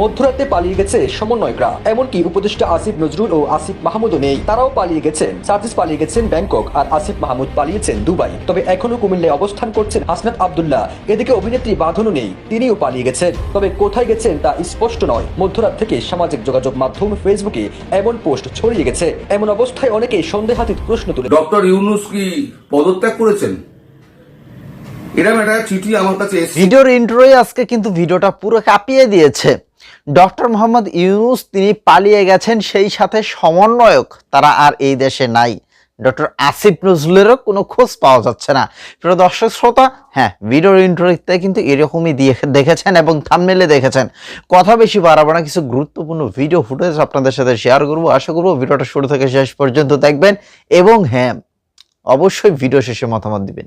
মধ্যরাতে পালিয়ে গেছে সমন্বয়করা। এমনকি উপদেষ্টা আসিফ নজরুল ও আসিফ মাহমুদও নেই। তারাও পালিয়ে গেছেন। সার্জিস পালিয়ে গেছেন ব্যাংকক আর আসিফ মাহমুদ পালিয়েছেন দুবাই। তবে এখনও কুমিল্লায় অবস্থান করছেন হাসনাত আবদুল্লাহ। এদিকে অভিনেত্রী বাঁধনও নেই। তিনিও পালিয়ে গেছেন। তবে কোথায় গেছেন তা স্পষ্ট নয়। মধ্যরাত থেকে সামাজিক যোগাযোগ মাধ্যম ফেসবুকে এমন পোস্ট ছড়িয়ে গেছে। এমন অবস্থায় অনেকে সন্দেহাতীত প্রশ্ন তুলে ডক্টর ইউনুস কি পদত্যাগ করেছেন? এরকম একটা চিঠি আমার কাছে ভিডিওর ইন্ট্রোই আজকে কিন্তু ভিডিওটা পুরো কাঁপিয়ে দিয়েছে। ডক্টর মোহাম্মদ ইউনুস তিনি পালিয়ে গেছেন, সেই সাথে সমন্বয়ক তারা আর এই দেশে নাই। ডক্টর আসিফ নজরুলেরও কোনো খোঁজ পাওয়া যাচ্ছে না। প্রিয় দর্শক শ্রোতা হ্যাঁ ভিডিওর ইন্ট্রোতে কিন্তু এরকমই দেখেছেন এবং থামমেলে দেখেছেন। কথা বেশি বাড়াবো না, কিছু গুরুত্বপূর্ণ ভিডিও ফুটেজ আপনাদের সাথে শেয়ার করব। আশা করব ভিডিওটা শুরু থেকে শেষ পর্যন্ত দেখবেন এবং হ্যাঁ অবশ্যই ভিডিও শেষে মতামত দিবেন।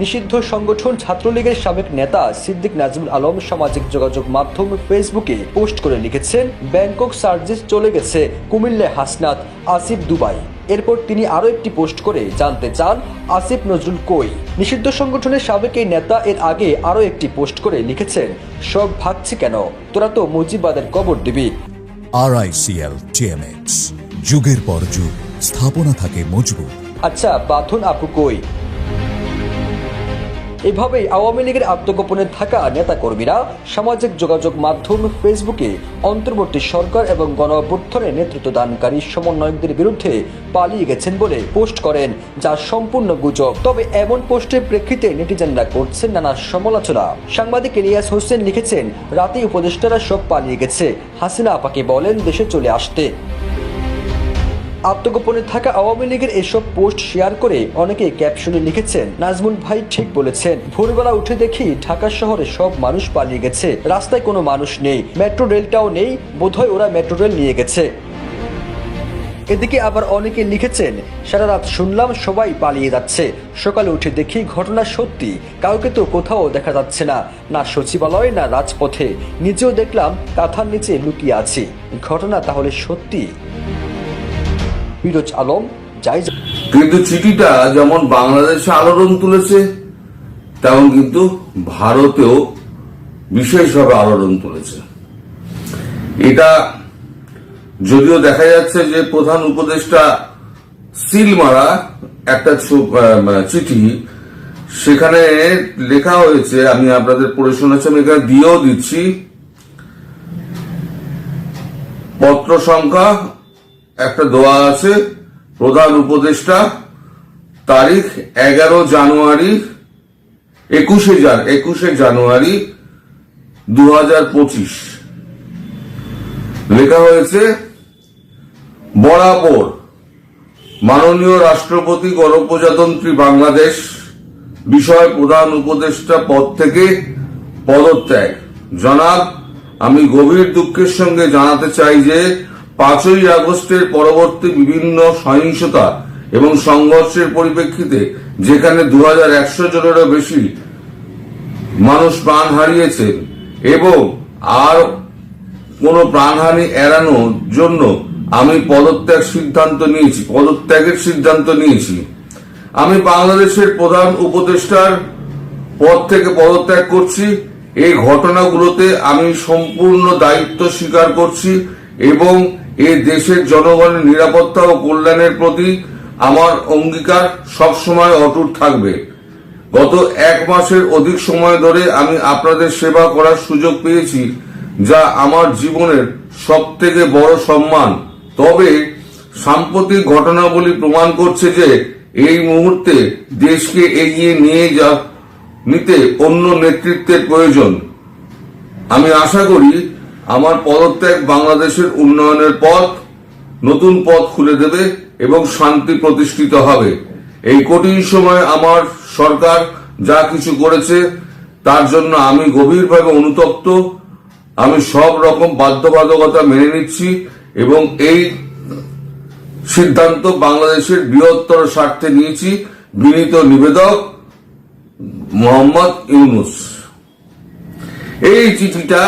নিষিদ্ধ সংগঠন ছাত্রলীগের সাবেক নেতা সিদ্দিক নাজমুল আলম সামাজিক যোগাযোগ মাধ্যম ফেসবুকে পোস্ট করে লিখেছেন ব্যাংকক সার্জিস চলে গেছে কুমিল্লায় হাসনাত আসিফ দুবাই। এরপর তিনি আরও একটি পোস্ট করে জানতে চান আসিফ নজরুল কই? নিষিদ্ধ সংগঠনের সাবেক এই নেতা এর আগে আরও একটি পোস্ট করে লিখেছেন সব ভাগছি কেন? তোরা তো মুজিবাদের কবর দিবি। আরআইসিএল টিএমএক্স যুগের পর যুগ স্থাপনা থাকে মজবুত। আচ্ছা বাথন আপু কই? এভাবেই আওয়ামী লীগের আত্মগোপনে থাকা নেতাকর্মীরা সামাজিক যোগাযোগ মাধ্যম ফেসবুকে অন্তর্বর্তী সরকার এবং গণ নেতৃত্ব দানকারী সমন্বয়কদের বিরুদ্ধে পালিয়ে গেছেন বলে পোস্ট করেন, যা সম্পূর্ণ গুজব। তবে এমন পোস্টের প্রেক্ষিতে নেটিজেনরা করছেন নানা সমালোচনা। সাংবাদিক ইলিয়াস হোসেন লিখেছেন রাতে উপদেষ্টারা সব পালিয়ে গেছে। হাসিনা আপাকে বলেন, দেশে চলে আসতে। আত্মগোপনে থাকা আওয়ামী লীগের এসব পোস্ট শেয়ার করে অনেকে ক্যাপশনে লিখেছেন, নাজমুল ভাই ঠিক বলেছেন, ভোরবেলা উঠে দেখি ঢাকা শহরে সব মানুষ পালিয়ে গেছে, রাস্তায় কোনো মানুষ নেই, মেট্রো রেলটাও নেই, বোধহয় ওরা মেট্রো রেল নিয়ে গেছে। এদিকে আবার অনেকে লিখেছেন, সারা রাত শুনলাম সবাই পালিয়ে যাচ্ছে, সকালে উঠে দেখি ঘটনা সত্যি, কাউকে তো কোথাও দেখা যাচ্ছে না না সচিবালয়, না রাজপথে, নিজেও দেখলাম কাঁথার নিচে লুকিয়ে আছি, ঘটনা তাহলে সত্যি? ফিরোজ আলম যাই কিন্তু চিঠিটা যেমন বাংলাদেশে আলোড়ন তুলেছে, তেমন কিন্তু ভারতেও বিশেষভাবে আলোড়ন তুলেছে। এটা যদিও দেখা যাচ্ছে যে প্রধান উপদেষ্টা সিল মারা একটা ছো- চিঠি, সেখানে লেখা হয়েছে, আমি আপনাদের পড়ে শোনাচ্ছি, আমি এখানে দিয়েও দিচ্ছি, পত্র সংখ্যা একটা দোয়া আছে, প্রধান উপদেষ্টা, তারিখ এগারো জানুয়ারি, একুশে জান, একুশে জানুয়ারি দু পঁচিশ। লেখা হয়েছে, বরাবর মাননীয় রাষ্ট্রপতি গণপ্রজাতন্ত্রী বাংলাদেশ বিষয় প্রধান উপদেষ্টা পদ থেকে পদত্যাগ। জনাব, আমি গভীর দুঃখের সঙ্গে জানাতে চাই যে পাঁচই আগস্টের পরবর্তী বিভিন্ন সহিংসতা এবং সংঘর্ষের পরিপ্রেক্ষিতে যেখানে দু হাজার একশো জনেরও বেশি মানুষ প্রাণ হারিয়েছেন এবং আর কোনো প্রাণহানি এড়ানোর জন্য আমি পদত্যাগ সিদ্ধান্ত নিয়েছি, পদত্যাগের সিদ্ধান্ত নিয়েছি। আমি বাংলাদেশের প্রধান উপদেষ্টার পদ থেকে পদত্যাগ করছি, এই ঘটনাগুলোতে আমি সম্পূর্ণ দায়িত্ব স্বীকার করছি এবং এই দেশের জনগণের নিরাপত্তা ও কল্যাণের প্রতি আমার অঙ্গীকার সবসময় অটুট থাকবে। গত এক মাসের অধিক সময় ধরে আমি আপনাদের সেবা করার সুযোগ পেয়েছি, যা আমার জীবনের সব থেকে বড় সম্মান। তবে সাম্প্রতিক ঘটনাবলী প্রমাণ করছে যে এই মুহূর্তে দেশকে এগিয়ে নিয়ে যা, নিতে অন্য নেতৃত্বের প্রয়োজন। আমি আশা করি আমার পদত্যাগ বাংলাদেশের উন্নয়নের পথ নতুন পথ খুলে দেবে এবং শান্তি প্রতিষ্ঠিত হবে। এই কঠিন সময়ে আমার সরকার যা কিছু করেছে, তার জন্য আমি গভীরভাবে অনুতপ্ত। আমি সব রকম বাধ্যবাধকতা মেনে নিচ্ছি এবং এই সিদ্ধান্ত বাংলাদেশের বৃহত্তর স্বার্থে নিয়েছি। বিনীত নিবেদক মোহাম্মদ ইউনুস। এই চিঠিটা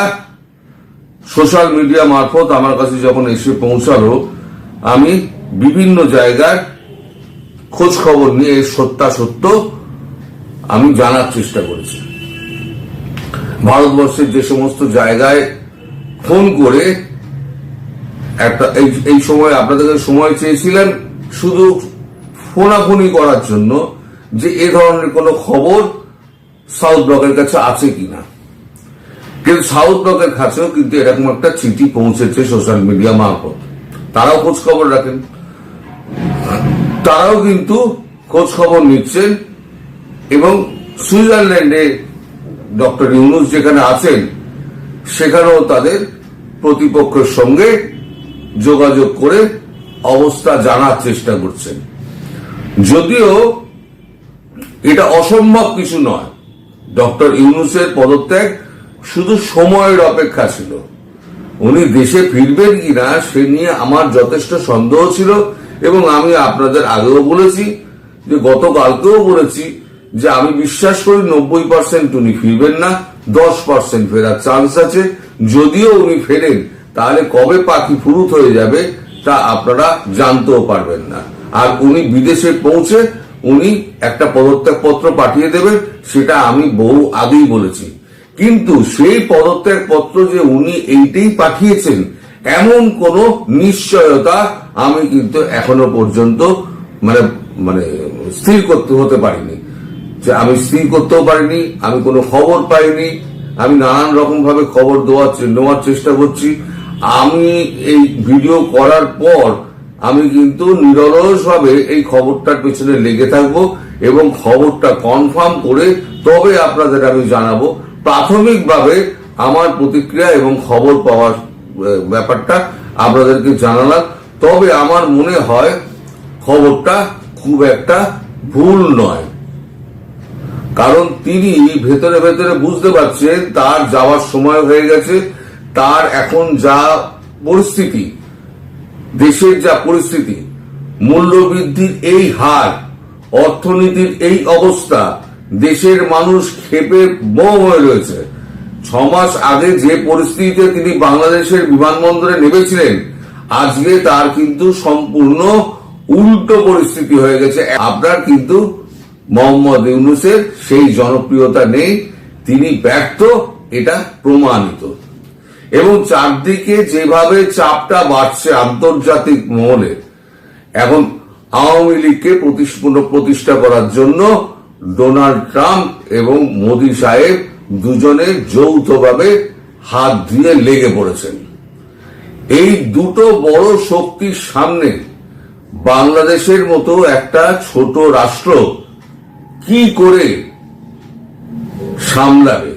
সোশ্যাল মিডিয়া মারফত আমার কাছে যখন এসে পৌঁছালো, আমি বিভিন্ন জায়গায় খোঁজ খবর নিয়ে এর সত্যাসত্য আমি জানার চেষ্টা করেছি। ভারতবর্ষের যে সমস্ত জায়গায় ফোন করে একটা, এই সময় আপনাদের সময় চেয়েছিলেন শুধু ফোনাফোনি করার জন্য যে এ ধরনের কোনো খবর সাউথ ব্লকের কাছে আছে কিনা। কিন্তু সাউথ ব্লকের কাছেও কিন্তু এরকম একটা চিঠি পৌঁছেছে সোশ্যাল মিডিয়া মারফত। তারাও খোঁজ খবর রাখেন। তারাও কিন্তু খোঁজ খবর নিচ্ছেন এবং সুইজারল্যান্ডে ডক্টর ইউনুস যেখানে আছেন, সেখানেও তাদের প্রতিপক্ষের সঙ্গে যোগাযোগ করে অবস্থা জানার চেষ্টা করছেন। যদিও এটা অসম্ভব কিছু নয়, ডক্টর ইউনুসের পদত্যাগ শুধু সময়ের অপেক্ষা ছিল। উনি দেশে ফিরবেন কিনা সে নিয়ে আমার যথেষ্ট সন্দেহ ছিল এবং আমি আপনাদের আগেও বলেছি, যে গতকালকেও বলেছি যে আমি বিশ্বাস করি নব্বই পার্সেন্ট উনি ফিরবেন না, দশ পার্সেন্ট ফেরার চান্স আছে। যদিও উনি ফেরেন, তাহলে কবে পাখি ফুরুত হয়ে যাবে তা আপনারা জানতেও পারবেন না। আর উনি বিদেশে পৌঁছে উনি একটা পদত্যাগ পত্র পাঠিয়ে দেবেন, সেটা আমি বহু আগেই বলেছি। কিন্তু সেই পদত্যাগ পত্র যে উনি এইটাই পাঠিয়েছেন, এমন কোন নিশ্চয়তা আমি কিন্তু এখনও পর্যন্ত মানে মানে স্থির করতে, হতে পারিনি। যে আমি স্থির করতেও পারিনি, আমি কোনো খবর পাইনি, আমি নানান রকম ভাবে খবর দেওয়ার নেওয়ার চেষ্টা করছি। আমি এই ভিডিও করার পর আমি কিন্তু নিরলস ভাবে এই খবরটার পেছনে লেগে থাকব এবং খবরটা কনফার্ম করে তবে আপনাদের আমি জানাব প্রাথমিকভাবে আমার প্রতিক্রিয়া এবং খবর পাওয়ার ব্যাপারটা আপনাদেরকে জানালাম। তবে আমার মনে হয় খবরটা খুব একটা ভুল নয়। কারণ তিনি ভেতরে ভেতরে বুঝতে পারছেন তার যাওয়ার সময় হয়ে গেছে, তার এখন যা পরিস্থিতি, দেশের যা পরিস্থিতি, মূল্যবৃদ্ধির এই হার, অর্থনীতির এই অবস্থা দেশের মানুষ ক্ষেপে বোম হয়ে রয়েছে। ছ মাস আগে যে পরিস্থিতিতে তিনি বাংলাদেশের বিমানবন্দরে নেমেছিলেন, আজকে তার কিন্তু সম্পূর্ণ উল্টো পরিস্থিতি হয়ে গেছে। আপনার কিন্তু মোহাম্মদ ইউনুসের সেই জনপ্রিয়তা নেই, তিনি ব্যর্থ, এটা প্রমাণিত। এবং চারদিকে যেভাবে চাপটা বাড়ছে আন্তর্জাতিক মহলে, এখন আওয়ামী লীগকে প্রতিষ্ঠ- করার জন্য ডোনাল্ড ট্রাম্প এবং মোদী সাহেব দুজনে যৌথভাবে হাত দিয়ে লেগে পড়েছেন। এই দুটো বড় শক্তির সামনে বাংলাদেশের মতো একটা ছোট রাষ্ট্র কি করে সামলাবে?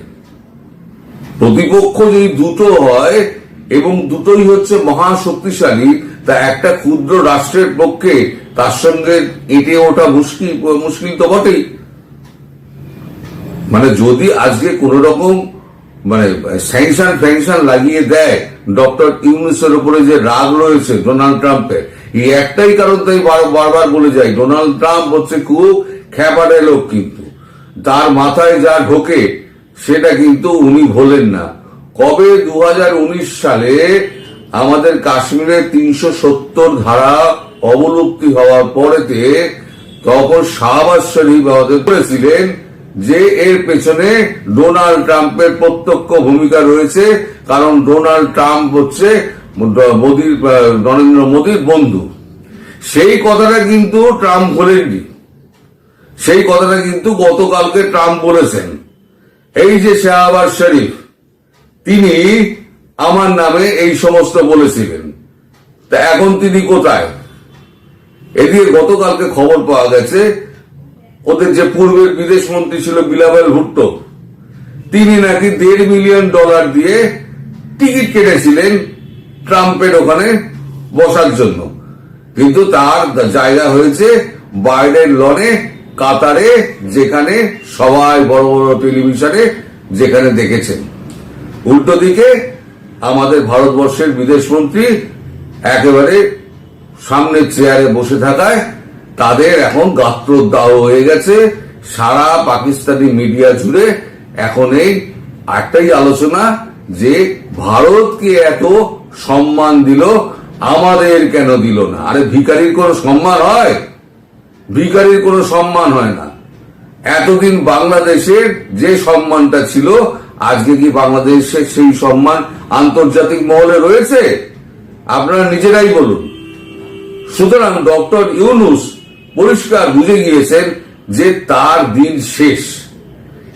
প্রতিপক্ষ যদি দুটো হয় এবং দুটোই হচ্ছে মহা শক্তিশালী তা একটা ক্ষুদ্র রাষ্ট্রের পক্ষে তার সঙ্গে এঁটে ওঠা মুশকিল মুশকিল তো বটেই। মানে যদি আজকে কোন রকম মানে স্যাংশন ফ্যাংশন লাগিয়ে দেয় ডক্টর ইউনিসের উপরে যে রাগ রয়েছে ডোনাল্ড ট্রাম্পের, এই একটাই কারণ তাই বার- বারবার বলে যাই ডোনাল্ড ট্রাম্প হচ্ছে খুব খ্যাপাটে লোক কিন্তু। তার মাথায় যা ঢোকে, সেটা কিন্তু উনি ভোলেন না। কবে দু হাজার উনিশ সালে আমাদের কাশ্মীরে তিনশো সত্তর ধারা অবলুপ্তি হওয়ার পরেতে তখন শাহবাজ শরীফ আমাদের করেছিলেন যে এর পেছনে ডোনাল্ড ট্রাম্পের প্রত্যক্ষ ভূমিকা রয়েছে, কারণ ডোনাল্ড ট্রাম্প হচ্ছে মোদীর নরেন্দ্র মোদীর বন্ধু। সেই কথাটা কিন্তু ট্রাম্প বলেননি। সেই কথাটা কিন্তু গতকালকে ট্রাম্প বলেছেন। এই যে শাহবাজ শরীফ, তিনি আমার নামে এই সমস্ত বলেছিলেন। তা এখন তিনি কোথায়? এদিকে গতকালকে খবর পাওয়া গেছে ওদের যে পূর্বের বিদেশ মন্ত্রী ছিল বিলাবেল ভুট্টো, তিনি নাকি দেড় মিলিয়ন ডলার দিয়ে টিকিট কেটেছিলেন ট্রাম্পের ওখানে বসার জন্য। কিন্তু তার জায়গা হয়েছে বাইডেন লনে, কাতারে, যেখানে সবাই বড় বড় টেলিভিশনে যেখানে দেখেছেন উল্টো দিকে আমাদের ভারতবর্ষের বিদেশ মন্ত্রী একেবারে সামনের চেয়ারে বসে থাকায় তাদের এখন গাত্রদাহ হয়ে গেছে। সারা পাকিস্তানি মিডিয়া জুড়ে এখন এই একটাই আলোচনা যে ভারতকে এত সম্মান দিল, আমাদের কেন দিল না? আরে ভিকারির কোনো সম্মান হয়? ভিকারির কোনো সম্মান হয় না। এতদিন বাংলাদেশের যে সম্মানটা ছিল, আজকে কি বাংলাদেশের সেই সম্মান আন্তর্জাতিক মহলে রয়েছে? আপনারা নিজেরাই বলুন। সুতরাং ডক্টর ইউনুস পরিষ্কার বুঝে গিয়েছেন যে তার দিন শেষ।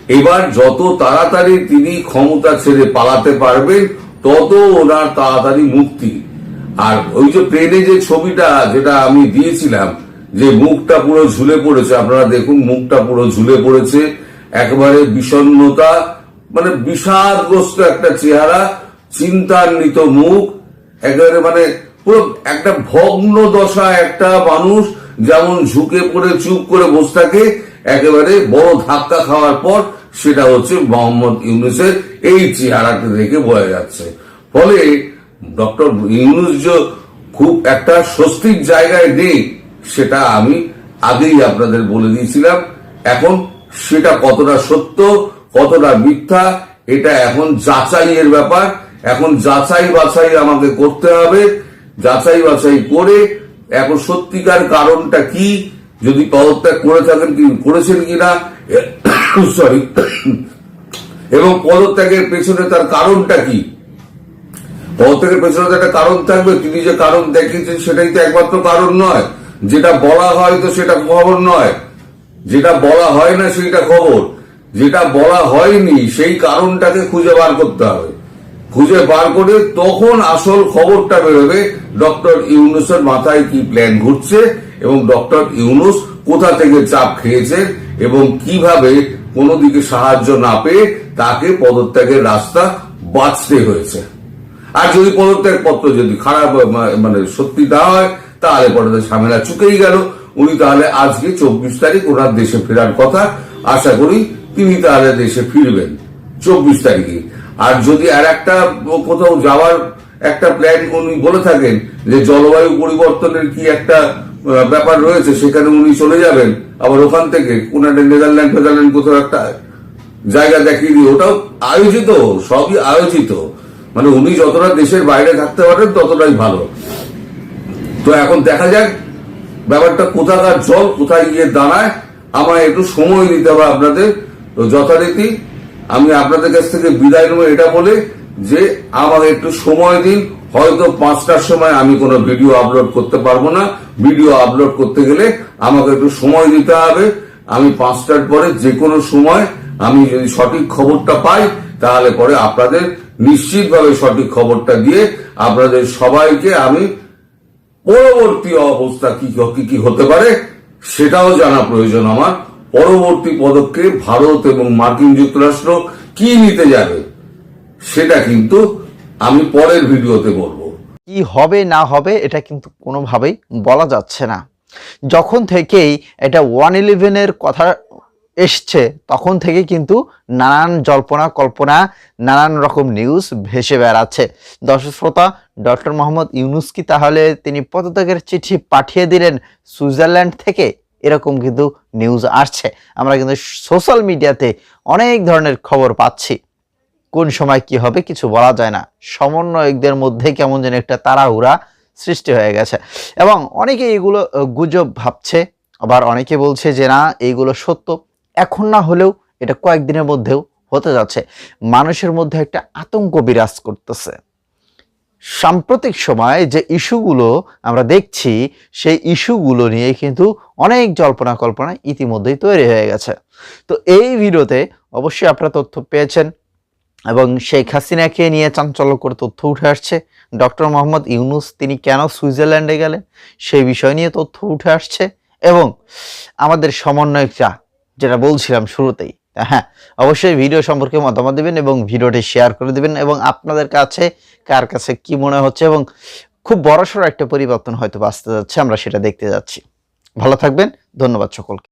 এবার যত তাড়াতাড়ি তিনি ক্ষমতা ছেড়ে পালাতে পারবেন, তত ওনার তাড়াতাড়ি মুক্তি। আর ওই যে প্লেনে যে ছবিটা, যেটা আমি দিয়েছিলাম, যে মুখটা পুরো ঝুলে পড়েছে, আপনারা দেখুন মুখটা পুরো ঝুলে পড়েছে, একেবারে বিষণ্ণতা মানে বিষাদগ্রস্ত একটা চেহারা, চিন্তান্বিত মুখ, একেবারে মানে পুরো একটা ভগ্ন দশা একটা মানুষ যেমন ঝুঁকে পড়ে, চুপ করে বসে থাকে, একেবারে বড় ধাক্কা খাওয়ার পর সেটা হচ্ছে মোহাম্মদ ইউনুসের এই চেহারাকে দেখে বোঝা যাচ্ছে। ফলে ডক্টর ইউনুস যে খুব একটা স্বস্তির জায়গায় নেই, সেটা আমি আগেই আপনাদের বলে দিয়েছিলাম। এখন সেটা কতটা সত্য, কতটা মিথ্যা, এটা এখন যাচাইয়ের ব্যাপার। এখন যাচাই বাছাই আমাকে করতে হবে। যাচাই বাছাই করে এখন সত্যিকার কারণটা কি? যদি পদত্যাগ করে থাকেন করেছেন কিনা? সরি। এবং পদত্যাগের পেছনে তার কারণটা কি? পদত্যাগের পেছনে তো একটা কারণ থাকবে। তিনি যে কারণ দেখিয়েছেন সেটাই তো একমাত্র কারণ নয়। যেটা বলা হয় তো সেটা খবর নয়। যেটা বলা হয় না সেইটা খবর। যেটা বলা হয়নি সেই কারণটাকে খুঁজে বার করতে হবে। খুঁজে বার করে তখন আসল খবরটা বেরোবে। ডক্টর ইউনুসের মাথায় কি প্ল্যান ঘুরছে এবং ডক্টর ইউনুস কোথা থেকে চাপ খেয়েছে এবং কীভাবে কোনো দিকে সাহায্য না পেয়ে তাকে পদত্যাগের রাস্তা বাঁচতে হয়েছে। আর যদি পদত্যাগ পত্র যদি খারাপ মানে সত্যি দেওয়া হয়, তাহলে পরে তো ঝামেলা চুকেই গেল। উনি তাহলে আজকে চব্বিশ তারিখ ওনার দেশে ফেরার কথা। আশা করি তিনি তাহলে দেশে ফিরবেন। চব্বিশ তারিখে। আর যদি আর একটা কোথাও যাওয়ার একটা প্ল্যান উনি বলে থাকেন যে জলবায়ু পরিবর্তনের কি একটা ব্যাপার রয়েছে, সেখানে উনি চলে যাবেন, আবার ওখান থেকে কোন একটা নেদারল্যান্ড ফেদারল্যান্ড কোথাও একটা জায়গা দেখিয়ে দিয়ে, ওটাও আয়োজিত, সবই আয়োজিত। মানে উনি যতটা দেশের বাইরে থাকতে পারেন, ততটাই ভালো। তো এখন দেখা যাক, ব্যাপারটা কোথাকার জল কোথায় গিয়ে দাঁড়ায়, আমায় একটু সময় দিতে হবে আপনাদের, তো যথারীতি আমি আপনাদের কাছ থেকে বিদায় নেব এটা বলে যে আমাকে একটু সময় দিন। হয়তো পাঁচটার সময় আমি কোনো ভিডিও আপলোড করতে পারব না। ভিডিও আপলোড করতে গেলে আমাকে একটু সময় দিতে হবে। আমি পাঁচটার পরে যে কোনো সময় আমি যদি সঠিক খবরটা পাই, তাহলে পরে আপনাদের নিশ্চিতভাবে সঠিক খবরটা দিয়ে আপনাদের সবাইকে আমি পরবর্তী অবস্থা কি কি হতে পারে, সেটাও জানা প্রয়োজন আমার। পরবর্তী পদক্ষেপ ভারত এবং মার্কিন যুক্তরাষ্ট্র কি নিতে যাবে, সেটা কিন্তু আমি পরের ভিডিওতে বলব। কি হবে, না হবে, এটা কিন্তু কোনোভাবেই বলা যাচ্ছে না। যখন থেকেই এটা ওয়ান ইলেভেনের কথা এসছে, তখন থেকে কিন্তু নানান জল্পনা কল্পনা, নানান রকম নিউজ ভেসে বেড়াচ্ছে। দর্শক শ্রোতা, ডক্টর মোহাম্মদ ইউনুস কি তাহলে তিনি পদত্যাগের চিঠি পাঠিয়ে দিলেন সুইজারল্যান্ড থেকে? এরকম কিন্তু নিউজ আসছে। আমরা কিন্তু সোশ্যাল মিডিয়াতে অনেক ধরনের খবর পাচ্ছি। কোন সময় কি হবে কিছু বলা যায় না। সমন্বয়কদের মধ্যে কেমন যেন একটা তাড়াহুড়া সৃষ্টি হয়ে গেছে। এবং অনেকে এগুলো গুজব ভাবছে। আবার অনেকে বলছে যে, না, এইগুলো সত্য। এখন না হলেও এটা কয়েকদিনের মধ্যেও হতে যাচ্ছে। মানুষের মধ্যে একটা আতঙ্ক বিরাজ করতেছে। সাম্প্রতিক সময়ে যে ইস্যুগুলো আমরা দেখছি, সেই ইস্যুগুলো নিয়ে কিন্তু অনেক জল্পনা কল্পনা ইতিমধ্যেই তৈরি হয়ে গেছে। তো এই ভিডিওতে অবশ্যই আপনারা তথ্য পেয়েছেন এবং শেখ হাসিনাকে নিয়ে চাঞ্চল্যকর তথ্য উঠে আসছে। ডক্টর মোহাম্মদ ইউনুস, তিনি কেন সুইজারল্যান্ডে গেলেন? সেই বিষয় নিয়ে তথ্য উঠে আসছে এবং আমাদের সমন্বয়করা, যেটা বলছিলাম শুরুতেই হ্যাঁ অবশ্যই ভিডিও সম্পর্কে মতামত দেবেন এবং ভিডিওটি শেয়ার করে দেবেন এবং আপনাদের কাছে কার কাছে কি মনে হচ্ছে এবং খুব বড়সড় একটা পরিবর্তন হয়তো আসতে যাচ্ছে, আমরা সেটা দেখতে যাচ্ছি। ভালো থাকবেন ধন্যবাদ সকলকে।